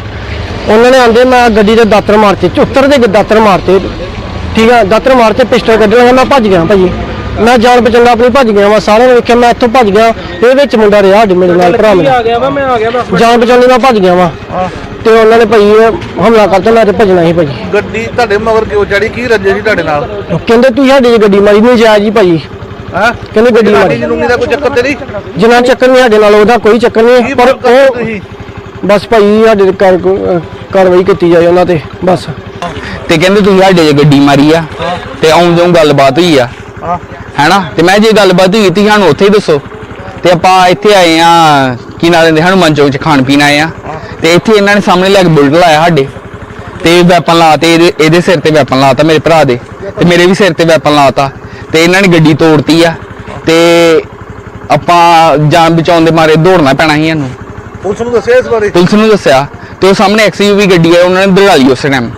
ਉਹਨਾਂ ਨੇ ਆਂਦੇ ਮੈਂ ਗੱਡੀ ਦੇ ਦਾਤਰ ਮਾਰਤੇ ਚੁੱਤਰ ਦੇ ਦਾਤਰ ਮਾਰਤੇ। ਠੀਕ ਆ ਦਾਤਰ ਮਾਰ ਕੇ ਪਿਸਟਲ ਕੱਢ ਲਿਆ ਮੈਂ ਭੱਜ ਗਿਆ ਭਾਜੀ ਮੈਂ ਜਾਨ ਬਚੰਗਾ ਆਪਣੀ ਭੱਜ ਗਿਆ ਵਾ ਸਾਰਿਆਂ ਨੇ ਵੇਖਿਆ ਮੈਂ ਇੱਥੋਂ ਭੱਜ ਗਿਆ। ਇਹ ਵਿੱਚ ਮੁੰਡਾ ਰਿਹਾ ਸਾਡੇ ਮੇਰੇ ਨਾਲ ਭਰਾ ਮੇਰਾ। ਆ ਗਿਆ ਵਾ ਮੈਂ ਆ ਗਿਆ ਬਸ ਜਾਨ ਬਚਾਉਣੀ ਮੈਂ ਭੱਜ ਗਿਆ ਵਾ। ਤੇ ਉਹਨਾਂ ਨੇ ਭਾਈ ਇਹ ਹਮਲਾ ਕਰਤਾ ਮੈਂ ਤੇ ਭੱਜਣਾ ਸੀ ਭਾਜੀ ਗੱਡੀ ਤੁਹਾਡੇ ਮਗਰ ਕਿਉਂ ਚੜੀ ਕੀ ਰੰਜੇ ਜੀ ਤੁਹਾਡੇ ਨਾਲ? ਕਹਿੰਦੇ ਤੁਸੀਂ ਸਾਡੀ ਗੱਡੀ ਮਾਰੀ ਨਹੀਂ ਜਾਇਜ਼ ਜੀ ਭਾਜੀ ਹਾਂ? ਕਹਿੰਦੇ ਗੱਡੀ ਮਾਰੀ। ਜਨੂਨੀ ਦਾ ਕੋਈ ਚੱਕਰ ਤੇ ਨਹੀਂ? ਜਿੰਨਾ ਚੱਕਰ ਨਹੀਂ ਸਾਡੇ ਨਾਲ ਉਹਦਾ ਕੋਈ ਚੱਕਰ ਨਹੀਂ। ਪਰ ਉਹ ਤੁਸੀਂ? ਬਸ ਭਾਈ ਸਾਡੇ ਕਾਰ ਕਾਰਵਾਈ ਕੀਤੀ ਜਾਏ ਉਹਨਾਂ ਤੇ ਬਸ। ਤੇ ਕਹਿੰਦੇ ਤੁਸੀਂ ਸਾਡੇ ਜੇ ਗੱਡੀ ਮਾਰੀ ਆ ਤੇ ਆਉਂ ਜਾਉਂ ਗੱਲਬਾਤ ਹੋਈ ਆ। ਹਾਂ। ਹੈਨਾ? ਤੇ ਮੈਂ ਜੇ ਗੱਲਬਾਤ ਹੋਈ ਤੀ ਸਾਨੂੰ ਉੱਥੇ ਹੀ ਦੱਸੋ। ਤੇ ਆਪਾਂ ਇੱਥੇ ਆਏ ਆ ਕੀ ਨਾਲ ਲੈਂਦੇ? ਹਨੂੰਮਾਨ ਚੌਂਕ ਚ ਖਾਣ ਪੀਣ ਆਏ ਆ। ਤੇ ਇੱਥੇ ਇਹਨਾਂ ਨੇ ਸਾਹਮਣੇ ਲੈ ਕੇ ਬੁਲਟ ਲਾਇਆ ਸਾਡੇ। ਤੇ ਵੈਪਨ ਲਾਤੇ ਇਹਦੇ ਇਹਦੇ ਸਿਰ ਤੇ ਵੈਪਨ ਲਾਤਾ ਮੇਰੇ ਭਰਾ ਦੇ। ਤੇ ਮੇਰੇ ਵੀ ਸਿਰ ਤੇ ਵੈਪਨ ਲਾਤਾ। ਤੇ ਇਹਨਾਂ ਨੇ ਗੱਡੀ ਤੋੜਤੀ ਆ। ਤੇ ਆਪਾਂ ਜਾਨ ਬਚਾਉਣ ਦੇ ਮਾਰੇ ਦੌੜਨਾ ਪੈਣਾ ਸੀ ਇਹਨੂੰ। ਪੁਲਿਸ ਨੂੰ ਦੱਸਿਆ ਇਸ ਬਾਰੇ? ਪੁਲਿਸ ਨੂੰ ਦੱਸਿਆ। ਤੇ ਉਹ ਸਾਹਮਣੇ ਐਕਸਯੂਵੀ ਗੱਡੀ ਆ ਉਹਨਾਂ ਨੇ ਦੜਾ ਲਈ ਉਸ ਟਾਈਮ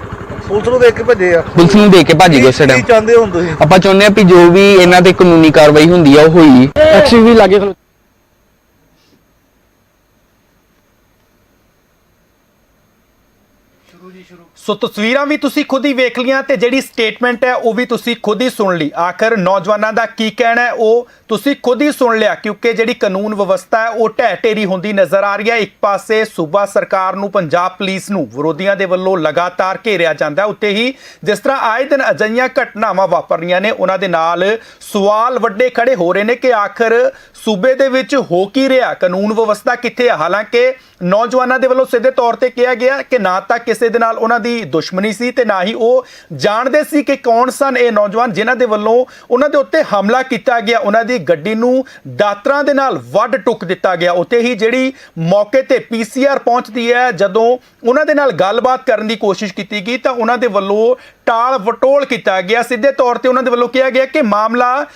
ਪੁਲਿਸ ਨੂੰ ਦੇਖ ਕੇ ਭੱਜੇ ਆ? ਪੁਲਿਸ ਨੂੰ ਦੇਖ ਕੇ ਭੱਜ ਗਏ ਉਸ ਕੀ ਟਾਈਮ ਚਾਹੁੰਦੇ ਹੋ ਹੁਣ ਤੁਸੀਂ? ਆਪਾਂ ਚਾਹੁੰਦੇ ਆ ਵੀ ਜੋ ਵੀ ਇਹਨਾਂ ਤੇ ਕਾਨੂੰਨੀ ਕਾਰਵਾਈ ਹੁੰਦੀ ਆ ਉਹ ਹੋਈ। ਐਕਸਯੂਵੀ ਲਾਗੇ ਸੋ ਤਸਵੀਰਾਂ ਵੀ ਤੁਸੀਂ ਖੁਦ ਹੀ ਵੇਖ ਲੀਆਂ ਤੇ ਜਿਹੜੀ ਸਟੇਟਮੈਂਟ ਹੈ ਉਹ ਵੀ ਤੁਸੀਂ ਖੁਦ ਹੀ ਸੁਣ ਲਈ। ਆਖਰ ਨੌਜਵਾਨਾਂ ਦਾ ਕੀ ਕਹਿਣਾ ਹੈ? ਉਹ ਤੁਸੀਂ ਖੁਦ ਹੀ ਸੁਣ ਲਿਆ, ਕਿਉਂਕਿ ਜਿਹੜੀ ਕਾਨੂੰਨ ਵਿਵਸਥਾ ਹੈ, ਉਹ ਢਹਿ ਢੇਰੀ ਹੁੰਦੀ ਨਜ਼ਰ ਆ ਰਹੀ ਹੈ। ਇੱਕ ਪਾਸੇ ਸੂਬਾ ਸਰਕਾਰ ਨੂੰ, ਪੰਜਾਬ ਪੁਲਿਸ ਨੂੰ ਵਿਰੋਧੀਆਂ ਦੇ ਵੱਲੋਂ ਲਗਾਤਾਰ ਘੇਰਿਆ ਜਾਂਦਾ ਹੈ। ਉੱਤੇ ਹੀ ਜਿਸ ਤਰ੍ਹਾਂ ਆਏ ਦਿਨ ਅਜਈਆਂ ਘਟਨਾਵਾਂ ਵਾਪਰ ਰਹੀਆਂ ਨੇ, ਉਹਨਾਂ ਦੇ ਨਾਲ ਸਵਾਲ ਵੱਡੇ ਖੜੇ ਹੋ ਰਹੇ ਨੇ ਕਿ ਆਖਰ ਸੂਬੇ ਦੇ ਵਿੱਚ ਹੋ ਕੀ ਰਿਹਾ? ਕਾਨੂੰਨ ਵਿਵਸਥਾ ਕਿੱਥੇ ਹੈ? ਹਾਲਾਂਕਿ ਨੌਜਵਾਨਾਂ ਦੇ ਵੱਲੋਂ ਸਿੱਧੇ ਤੌਰ ਤੇ ਕਿਹਾ ਗਿਆ ਕਿ ਨਾ ਤਾਂ ਕਿਸੇ ਦੇ ਨਾਲ ਉਹਨਾਂ ਦੀ ਦੁਸ਼ਮਣੀ ਸੀ ਤੇ ਨਾ ਹੀ ਉਹ ਜਾਣਦੇ ਸੀ ਕਿ ਕੌਣ ਸਨ ਇਹ ਨੌਜਵਾਨ ਜਿਨ੍ਹਾਂ ਦੇ ਵੱਲੋਂ ਉਹਨਾਂ ਦੇ ਉੱਤੇ ਹਮਲਾ ਕੀਤਾ ਗਿਆ। ਉਹਨਾਂ ਦੀ ਗੱਡੀ ਨੂੰ ਦਾਤਰਾਂ ਦੇ ਨਾਲ ਵੱਢ ਟੁੱਕ ਦਿੱਤਾ ਗਿਆ। ਉੱਥੇ ਹੀ ਜਿਹੜੀ ਮੌਕੇ ਤੇ ਪੀਸੀਆਰ ਪਹੁੰਚਦੀ ਹੈ, ਜਦੋਂ ਉਹਨਾਂ ਦੇ ਨਾਲ ਗੱਲਬਾਤ ਕਰਨ ਦੀ ਕੋਸ਼ਿਸ਼ ਕੀਤੀ ਗਈ ਤਾਂ ਉਹਨਾਂ ਦੇ ਵੱਲੋਂ ਟਾਲ ਵਟੋਲ ਕੀਤਾ ਗਿਆ। ਸਿੱਧੇ ਤੌਰ ਤੇ ਉਹਨਾਂ ਦੇ ਵੱਲੋਂ ਕਿਹਾ ਗਿਆ ਕਿ ਮਾਮਲਾ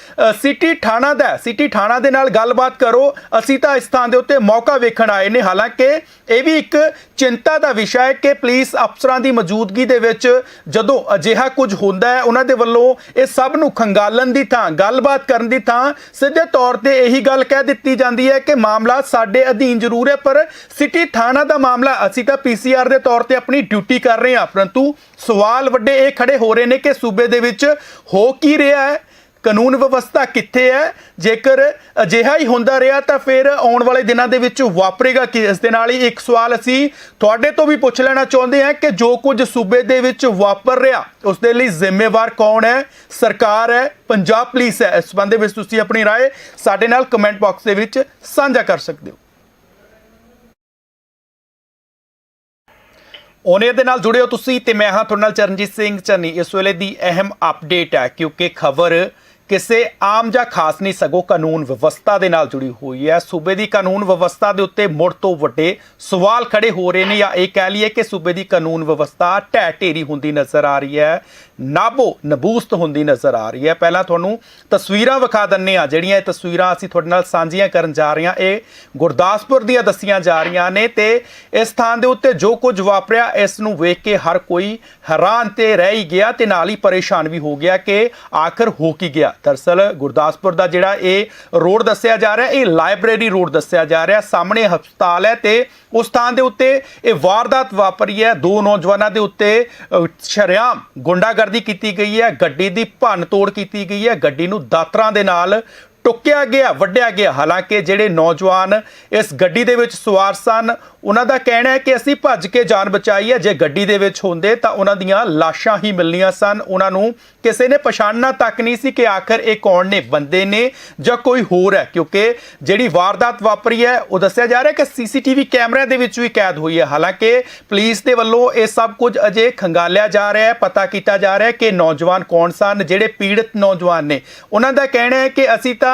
ਸਿਟੀ ਥਾਣਾ ਦਾ ਸਿਟੀ ਥਾਣਾ ਦੇ ਨਾਲ ਗੱਲਬਾਤ ਕਰੋ। ਅਸੀਂ ਤਾਂ ਇਸ ਥਾਂ ਦੇ ਉੱਤੇ ਮੌਕਾ ਵੇਖਣ ਆਏ ਨੇ। ਹਾਲਾਂਕਿ ਇਹ ਵੀ ਇੱਕ ਚਿੰਤਾ ਦਾ ਵਿਸ਼ਾ ਹੈ ਕਿ ਪੁਲਿਸ ਅਫਸਰਾਂ ਦੀ ਮੌਜੂਦਗੀ ਦੇ ਵਿੱਚ ਜਦੋਂ ਅਜਿਹਾ ਕੁਝ ਹੁੰਦਾ ਹੈ, ਉਹਨਾਂ ਦੇ ਵੱਲੋਂ ਇਹ ਸਭ ਨੂੰ ਖੰਗਾਲਣ ਦੀ ਥਾਂ, ਗੱਲਬਾਤ ਕਰਨ ਦੀ ਥਾਂ ਸਿੱਧੇ ਤੌਰ ਤੇ ਇਹੀ ਗੱਲ ਕਹਿ ਦਿੱਤੀ ਜਾਂਦੀ ਹੈ ਕਿ ਮਾਮਲਾ ਸਾਡੇ ਅਧੀਨ ਜ਼ਰੂਰ ਹੈ, ਪਰ ਸਿਟੀ ਥਾਣਾ ਦਾ ਮਾਮਲਾ ਅਸੀਂ ਤਾਂ ਪੀਸੀਆਰ ਦੇ ਤੌਰ ਤੇ ਆਪਣੀ ਡਿਊਟੀ ਕਰ ਰਹੇ ਹਾਂ। ਪਰੰਤੂ ਸਵਾਲ ਵੱਡੇ ਇਹ ਖੜੇ ਹੋ ਰਹੇ ਨੇ ਕਿ ਸੂਬੇ ਦੇ ਵਿੱਚ ਹੋ ਕੀ ਰਿਹਾ ਹੈ ਕਾਨੂੰਨ ਵਿਵਸਥਾ ਕਿੱਥੇ ਹੈ ਜੇਕਰ ਅਜਿਹਾ ਹੀ ਹੁੰਦਾ ਰਿਹਾ ਤਾਂ ਫਿਰ ਆਉਣ ਵਾਲੇ ਦਿਨਾਂ ਦੇ ਵਿੱਚ ਵਾਪਰੇਗਾ ਕੀ ਇਸ ਦੇ ਨਾਲ ਹੀ ਇੱਕ ਸਵਾਲ ਅਸੀਂ ਤੁਹਾਡੇ ਤੋਂ ਵੀ ਪੁੱਛ ਲੈਣਾ ਚਾਹੁੰਦੇ ਹਾਂ ਕਿ ਜੋ ਕੁਝ ਸੂਬੇ ਦੇ ਵਿੱਚ ਵਾਪਰ ਰਿਹਾ ਉਸ ਦੇ ਲਈ ਜ਼ਿੰਮੇਵਾਰ ਕੌਣ ਹੈ ਸਰਕਾਰ ਹੈ ਪੰਜਾਬ ਪੁਲਿਸ ਹੈ ਇਸ ਸੰਬੰਧ ਵਿੱਚ ਤੁਸੀਂ ਆਪਣੀ رائے ਸਾਡੇ ਨਾਲ ਕਮੈਂਟ ਬਾਕਸ ਦੇ ਵਿੱਚ ਸਾਂਝਾ ਕਰ ਸਕਦੇ ਹੋ ਉਹਨੇ ਦੇ ਨਾਲ ਜੁੜੇ ਹੋ ਤੁਸੀਂ ਤੇ ਮੈਂ ਹਾਂ ਤੁਹਾਡੇ ਨਾਲ ਚਰਨਜੀਤ ਸਿੰਘ ਚੰਨੀ। ਇਸ ਵੇਲੇ ਦੀ ਅਹਿਮ ਅਪਡੇਟ ਹੈ ਕਿਉਂਕਿ ਖਬਰ ਕਿਸੇ ਆਮ ਜਾਂ ਖਾਸ ਨਹੀਂ, ਸਗੋਂ ਕਾਨੂੰਨ ਵਿਵਸਥਾ ਦੇ ਨਾਲ ਜੁੜੀ ਹੋਈ ਹੈ। ਸੂਬੇ ਦੀ ਕਾਨੂੰਨ ਵਿਵਸਥਾ ਦੇ ਉੱਤੇ ਮੁੜ ਤੋਂ ਵੱਡੇ ਸਵਾਲ ਖੜੇ ਹੋ ਰਹੇ ਨੇ ਜਾਂ ਇਹ ਕਹਿ ਲਈਏ ਕਿ ਸੂਬੇ ਦੀ ਕਾਨੂੰਨ ਵਿਵਸਥਾ ਢਹਿ ਢੇਰੀ ਹੁੰਦੀ ਨਜ਼ਰ ਆ ਰਹੀ ਹੈ। ਨਾਬੋ ਨਬੂਸਤ ਹੁੰਦੀ ਨਜ਼ਰ ਆ ਰਹੀ ਹੈ। ਪਹਿਲਾਂ ਤੁਹਾਨੂੰ ਤਸਵੀਰਾਂ ਵਿਖਾ ਦਿੰਨੇ ਆ ਜਿਹੜੀਆਂ ਇਹ ਤਸਵੀਰਾਂ ਅਸੀਂ ਤੁਹਾਡੇ ਨਾਲ ਸਾਂਝੀਆਂ ਕਰਨ ਜਾ ਰਹੇ ਹਾਂ। ਇਹ ਗੁਰਦਾਸਪੁਰ ਦੀਆਂ ਦੱਸੀਆਂ ਜਾ ਰਹੀਆਂ ਨੇ ਤੇ ਇਸ ਥਾਂ ਦੇ ਉੱਤੇ ਜੋ ਕੁਝ ਵਾਪਰਿਆ ਇਸ ਨੂੰ ਵੇਖ ਕੇ ਹਰ ਕੋਈ ਹੈਰਾਨ ਤੇ ਰਹਿ ਹੀ ਗਿਆ ਤੇ ਨਾਲ ਹੀ ਪਰੇਸ਼ਾਨ ਵੀ ਹੋ ਗਿਆ ਕਿ ਆਖਰ ਹੋ ਕੀ ਗਿਆ। ਦਰਸਲ ਗੁਰਦਾਸਪੁਰ ਦਾ ਜਿਹੜਾ ਇਹ ਰੋਡ ਦੱਸਿਆ ਜਾ ਰਿਹਾ ਇਹ ਲਾਇਬ੍ਰੇਰੀ ਰੋਡ ਦੱਸਿਆ ਜਾ ਰਿਹਾ। ਸਾਹਮਣੇ ਹਸਪਤਾਲ ਹੈ ਤੇ ਉਸ ਥਾਂ ਦੇ ਉੱਤੇ ਇਹ ਵਾਰਦਾਤ ਵਾਪਰੀ ਹੈ। ਦੋ ਨੌਜਵਾਨਾਂ ਦੇ ਉੱਤੇ ਅ, ਸ਼ਰੇਆਮ ਗੁੰਡਾਗਰਦੀ ਕੀਤੀ ਗਈ ਹੈ, ਗੱਡੀ ਦੀ ਭੰਨ ਤੋੜ ਕੀਤੀ ਗਈ ਹੈ, ਗੱਡੀ ਨੂੰ ਦਾਤਰਾਂ ਦੇ ਨਾਲ ਟੁੱਕਿਆ ਗਿਆ, ਵੱਢਿਆ ਗਿਆ। ਹਾਲਾਂਕਿ ਜਿਹੜੇ ਨੌਜਵਾਨ ਇਸ ਗੱਡੀ ਦੇ ਵਿੱਚ ਸਵਾਰ ਸਨ, ਉਹਨਾਂ ਦਾ ਕਹਿਣਾ ਹੈ ਕਿ ਅਸੀਂ ਭੱਜ ਕੇ ਜਾਨ ਬਚਾਈ ਹੈ। ਜੇ ਗੱਡੀ ਦੇ ਵਿੱਚ ਹੁੰਦੇ ਤਾਂ ਉਹਨਾਂ ਦੀਆਂ ਲਾਸ਼ਾਂ ਹੀ ਮਿਲਣੀਆਂ ਸਨ। ਉਹਨਾਂ ਨੂੰ ਕਿਸੇ ਨੇ ਪਛਾਣਨਾ ਤੱਕ ਨਹੀਂ ਸੀ ਕਿ ਆਖਰ ਇਹ ਕੌਣ ਨੇ, ਬੰਦੇ ਨੇ ਜਾਂ ਕੋਈ ਹੋਰ ਹੈ, ਕਿਉਂਕਿ ਜਿਹੜੀ ਵਾਰਦਾਤ ਵਾਪਰੀ ਹੈ, ਉਹ ਦੱਸਿਆ ਜਾ ਰਿਹਾ ਕਿ ਸੀਸੀਟੀਵੀ ਕੈਮਰਿਆਂ ਦੇ ਵਿੱਚ ਵੀ ਕੈਦ ਹੋਈ ਹੈ। ਹਾਲਾਂਕਿ ਪੁਲਿਸ ਦੇ ਵੱਲੋਂ ਇਹ ਸਭ ਕੁਝ ਅਜੇ ਖੰਗਾਲਿਆ ਜਾ ਰਿਹਾ ਹੈ। ਪਤਾ ਕੀਤਾ ਜਾ ਰਿਹਾ ਹੈ ਕਿ ਨੌਜਵਾਨ ਕੌਣ ਸਨ, ਜਿਹੜੇ ਪੀੜਤ ਨੌਜਵਾਨ ਨੇ। ਉਹਨਾਂ ਦਾ ਕਹਿਣਾ ਹੈ ਕਿ ਅਸੀਂ ਤਾਂ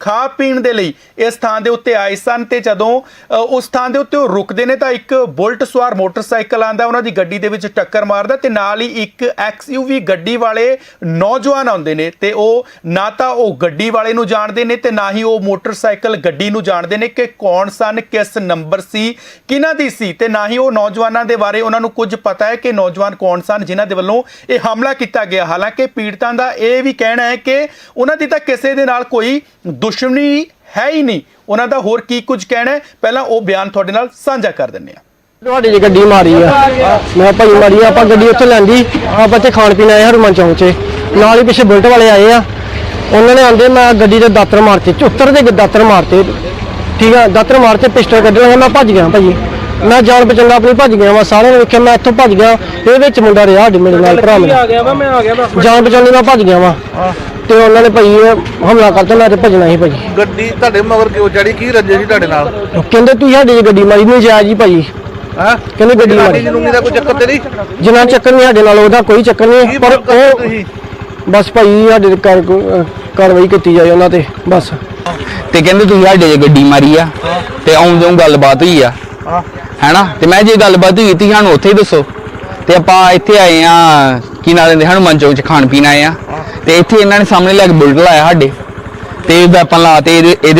ਖਾ ਪੀਣ ਦੇ ਲਈ ਇਸ ਥਾਂ ਦੇ ਉੱਤੇ ਆਏ ਸਨ ਤੇ ਜਦੋਂ ਉਸ ਥਾਂ ਦੇ ਉੱਤੇ ਉਹ ਰੁਕਦੇ ਨੇ ਤਾਂ ਇੱਕ ਬੁਲਟ ਸਵਾਰ ਮੋਟਰਸਾਈਕਲ ਆਂਦਾ ਉਹਨਾਂ ਦੀ ਗੱਡੀ ਦੇ ਵਿੱਚ ਟੱਕਰ ਮਾਰਦਾ ਤੇ ਨਾਲ ਹੀ ਇੱਕ ਐਕਸਯੂਵੀ ਗੱਡੀ ਵਾਲੇ ਨੌਜਵਾਨ ਆਉਂਦੇ ਨੇ ਤੇ ਉਹ ਨਾ ਤਾਂ ਉਹ ਗੱਡੀ ਵਾਲੇ ਨੂੰ ਜਾਣਦੇ ਨੇ ਤੇ ਨਾ ਹੀ ਉਹ ਮੋਟਰਸਾਈਕਲ ਗੱਡੀ ਨੂੰ ਜਾਣਦੇ ਨੇ ਕਿ ਕੌਣ ਸਨ, ਕਿਸ ਨੰਬਰ ਸੀ, ਕਿਹਨਾਂ ਦੀ ਸੀ ਤੇ ਨਾ ਹੀ ਉਹ ਨੌਜਵਾਨਾਂ ਦੇ ਬਾਰੇ ਉਹਨਾਂ ਨੂੰ ਕੁਝ ਪਤਾ ਹੈ ਕਿ ਨੌਜਵਾਨ ਕੌਣ ਸਨ ਜਿਨ੍ਹਾਂ ਦੇ ਵੱਲੋਂ ਇਹ ਹਮਲਾ ਕੀਤਾ ਗਿਆ। ਹਾਲਾਂਕਿ ਪੀੜਤਾਂ ਦਾ ਇਹ ਵੀ ਕਹਿਣਾ ਹੈ ਕਿ ਉਹਨਾਂ ਦੀ ਤਾਂ ਕਿਸੇ ਦੇ ਨਾਲ ਕੋਈ ਦੁਸ਼ਮਣੀ ਹੈ ਹੀ ਨਹੀਂ। ਉਹਨਾਂ ਦਾ ਹੋਰ ਕੀ ਕੁਝ ਕਹਿਣਾ ਹੈ? ਪਹਿਲਾਂ ਉਹ ਬਿਆਨ ਤੁਹਾਡੇ ਨਾਲ ਸਾਂਝਾ ਕਰ ਦਿੰਨੇ ਆ ਤੁਹਾਡੀ ਜੀ ਗੱਡੀ ਮਾਰੀ ਆ ਮੈਂ ਭਾਈ ਮਾਰੀ ਆ, ਆਪਾਂ ਗੱਡੀ ਉੱਥੇ ਲੈਂਦੀ ਆਪਾਂ ਇੱਥੇ ਖਾਣ ਪੀਣ ਆਏ ਹਰਮਨ ਚੌਂਕ 'ਚ। ਨਾਲ ਹੀ ਪਿੱਛੇ ਬੁਲਟ ਵਾਲੇ ਆਏ ਆ। ਉਹਨਾਂ ਨੇ ਆਂਦੇ ਮੈਂ ਗੱਡੀ ਦੇ ਦਾਤਰ ਮਾਰਤੇ ਝੁੱਤਰ ਦੇ ਦਾਤਰ ਮਾਰਤੇ। ਠੀਕ ਆ ਦਾਤਰ ਮਾਰਤੇ ਪਿਸਟਲ ਕੱਢ ਲਿਆ ਮੈਂ ਭੱਜ ਗਿਆ ਭਾਜੀ ਮੈਂ ਜਾਨ ਬਚੰਗਾ ਆਪਣੀ ਭੱਜ ਗਿਆ ਵਾ ਸਾਰਿਆਂ ਨੇ ਵੇਖਿਆ ਮੈਂ ਇੱਥੋਂ ਭੱਜ ਗਿਆ। ਇਹ ਵਿੱਚ ਮੁੰਡਾ ਰਿਹਾ ਸਾਡੇ ਮੇਰੇ ਨਾਲ ਭਰਾ ਮੇਰਾ। ਆ ਗਿਆ ਵਾ? ਮੈਂ ਆ ਗਿਆ ਵਾ ਜਾਨ ਬਚਾਉਣੀ ਮੈਂ ਭੱਜ ਗਿਆ ਵਾ। ਤੇ ਉਹਨਾਂ ਨੇ ਭਾਈ ਇਹ ਹਮਲਾ ਕਰਤਾ ਮੈਂ ਤੇ ਭੱਜਣਾ ਸੀ ਭਾਜੀ ਗੱਡੀ ਤੁਹਾਡੇ ਮਗਰ ਕਿਉਂ ਚੜੀ ਕੀ ਰੰਜੇ ਜੀ ਤੁਹਾਡੇ ਨਾਲ? ਕਹਿੰਦੇ ਤੂੰ ਸਾਡੀ ਜੀ ਗੱਡੀ ਮਾਰੀ ਨਹੀਂ ਜਾਇਆ ਜੀ ਭਾਜੀ ਹਾਂ? ਕਹਿੰਦੇ ਗੱਡੀ ਮਾਰੀ। ਜਨੂਨੀ ਦਾ ਕੋਈ ਚੱਕਰ ਤੇ ਨਹੀਂ? ਜਿੰਨਾ ਚੱਕਰ ਨਹੀਂ ਸਾਡੇ ਨਾਲ ਉਹਦਾ ਕੋਈ ਚੱਕਰ ਕੀ ਨਹੀਂ ਪਰ ਕਰਦੇ ਉਹ ਤੁਸੀਂ? ਬਸ ਭਾਈ ਸਾਡੇ ਤੇ ਕਾਰ- ਕਾਰਵਾਈ ਕੀਤੀ ਜਾਏ ਉਹਨਾਂ ਤੇ ਬਸ। ਤੇ ਕਹਿੰਦੇ ਤੁਸੀਂ ਸਾਡੇ ਜੇ ਗੱਡੀ ਮਾਰੀ ਆ ਤੇ ਆਉਂ ਜਾਉਂ ਗੱਲਬਾਤ ਹੋਈ ਆ। ਹਾਂ। ਹੈਨਾ? ਤੇ ਮੈਂ ਜੇ ਗੱਲਬਾਤ ਹੋਈ ਤੀ ਸਾਨੂੰ ਉੱਥੇ ਹੀ ਦੱਸੋ। ਤੇ ਆਪਾਂ ਇੱਥੇ ਆਏ ਆ ਕੀ ਨਾਲ ਲੈਂਦੇ ਹਨੂੰਮਾਨ ਚੌਂਕ ਚ ਖਾਣ ਪੀਣ ਆਏ ਆ। ਤੇ ਇੱਥੇ ਇਹਨਾਂ ਨੇ ਸਾਹਮਣੇ ਲੈ ਕੇ ਬੁਲਟ ਲਾਇਆ ਸਾਡੇ। ਤੇ ਵੈਪਨ ਲਾ ਤੇ ਇਹਦੇ ਇਹਦੇ